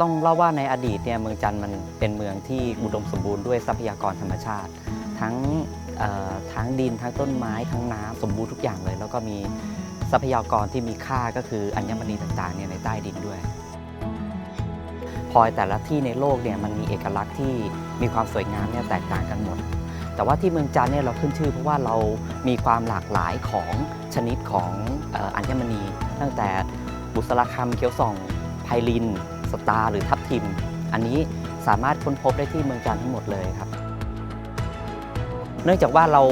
ต้องเล่าว่าในอดีตเนี่ยเมืองจันทร์มันเป็นเมืองที่อุดมสมบูรณ์ด้วยทรัพยากรธรรมชาติ ทั้งทั้งดินทั้งต้นไม้ทั้งน้ำสมบูรณ์ทุกอย่างเลย แล้วก็มีทรัพยากรที่มีค่าก็คืออัญมณีต่างๆเนี่ยในใต้ดินด้วยพลอยแต่ละที่ในโลกเนี่ยมันมีเอกลักษณ์ที่มีความสวยงามเนี่ยแตกต่างกันหมด แต่ว่าที่เมืองจันทร์เนี่ยเราขึ้นชื่อเพราะว่าเรามีความหลากหลายของชนิดของอัญมณี ตั้งแต่บุษราคำเขียวส่องไพลิน สตาร์หรือทับทิม อันนี้สามารถค้นพบได้ที่เมืองจันทร์ทั้งหมดเลยครับ เนื่องจากว่าเรา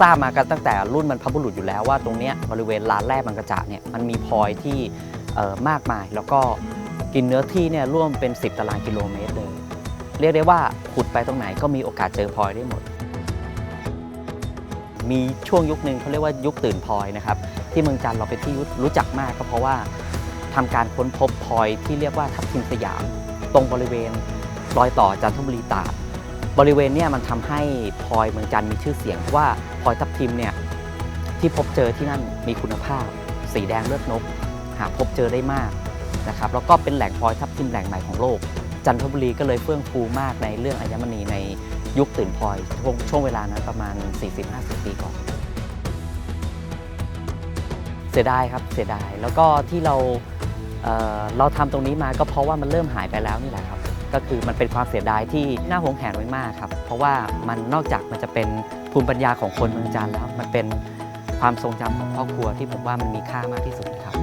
ทราบมากันตั้งแต่รุ่นบรรพบุรุษอยู่แล้วว่าตรงนี้บริเวณลานแร่บางกระจะเนี่ยมันมีพลอยที่มากมาย แล้วก็กินเนื้อที่เนี่ยร่วมเป็น 10 ตารางกิโลเมตรเลย เรียกได้ว่าขุดไปตรงไหนก็มีโอกาสเจอพลอยได้หมด มีช่วงยุคหนึ่งเขาเรียกว่ายุคตื่นพลอยนะครับที่เมืองจันทร์เราเป็นที่รู้จักมากก็เพราะว่า ทำการค้นพบพลอยที่เรียกว่าทับทิมสยาม ตรงบริเวณรอยต่อจันทบุรีตาดบริเวณเนี้มันทำให้พลอยเมืองจันมีชื่อเสียงเพราะว่าพลอยทับทิมเนี่ยที่พบเจอที่นั่นมีคุณภาพ สีแดงเลือดนก หาพบเจอได้มากนะครับแล้วก็เป็นแหล่งพลอยทับทิมแหล่งใหม่ของโลก จันทบุรีก็เลยเฟื่องฟูมากในเรื่องอัญมณีในยุคตื่นพลอยช่วงช่วงเวลานั้นประมาณ 40-50 ปีก่อนเสียดายครับเสียดายแล้วก็ที่เรา เเราทำตรงนี้มาก็เพราะว่ามันเริ่มหายไปแล้วนี่แหละครับ ก็คือมันเป็นความเสียดายที่น่าหวงแหนไว้มากครับ เพราะว่ามันนอกจากมันจะเป็นภูมิปัญญาของคนเมืองจันทร์แล้ว มันเป็นความทรงจำของครอบครัวที่ผมว่ามันมีค่ามากที่สุดครับ